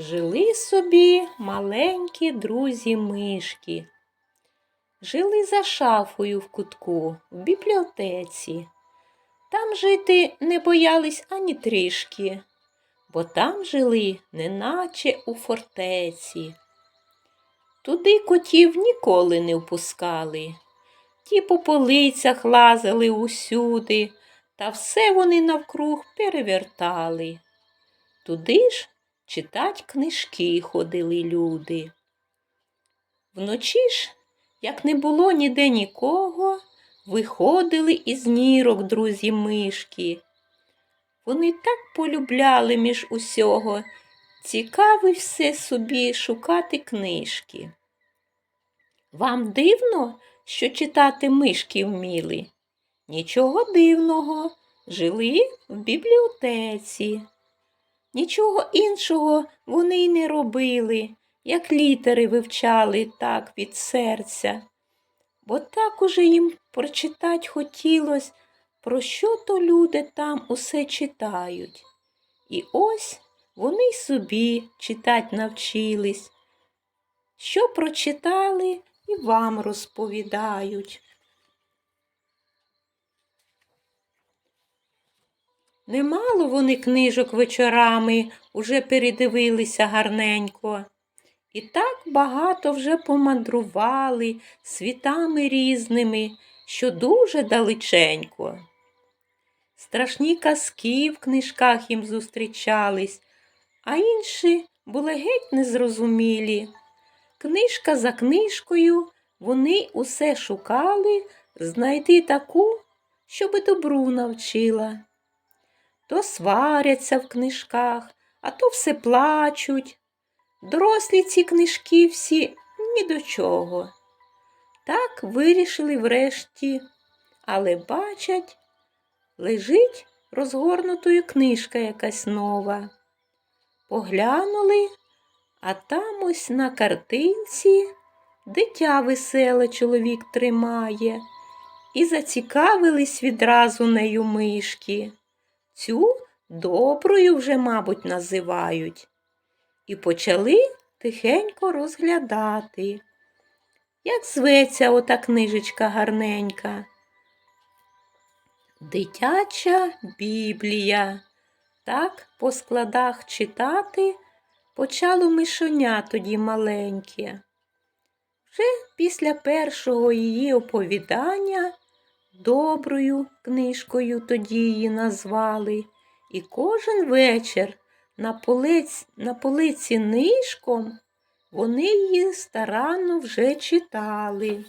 Жили собі маленькі друзі мишки. Жили за шафою в кутку, в бібліотеці. Там жити не боялись ані трішки, бо там жили, неначе у фортеці. Туди котів ніколи не впускали. Ті по полицях лазили усюди, та все вони навкруг перевертали. Туди ж читать книжки ходили люди. Вночі ж, як не було ніде нікого, виходили із нірок друзі мишки. Вони так полюбляли між усього, цікаві все собі шукати книжки. Вам дивно, що читати мишки вміли? Нічого дивного, жили в бібліотеці. Нічого іншого вони й не робили, як літери вивчали так від серця. Бо так уже їм прочитать хотілось, про що то люди там усе читають. І ось вони й собі читать навчились. Що прочитали і вам розповідають. Немало вони книжок вечорами уже передивилися гарненько. І так багато вже помандрували світами різними, що дуже далеченько. Страшні казки в книжках їм зустрічались, а інші були геть незрозумілі. Книжка за книжкою вони усе шукали знайти таку, щоби добру навчила. То сваряться в книжках, а то все плачуть. Дорослі ці книжки всі ні до чого. Так вирішили врешті, але бачать, лежить розгорнутою книжка якась нова. Поглянули, а там ось на картинці дитя веселе чоловік тримає, і зацікавились відразу нею мишки. Цю доброю вже, мабуть, називають. І почали тихенько розглядати. Як зветься ота книжечка гарненька? Дитяча Біблія. Так по складах читати почало мишеня тоді маленьке. Вже після першого її оповідання доброю книжкою тоді її назвали, і кожен вечір на, полиць, на полиці нишком вони її старанно вже читали.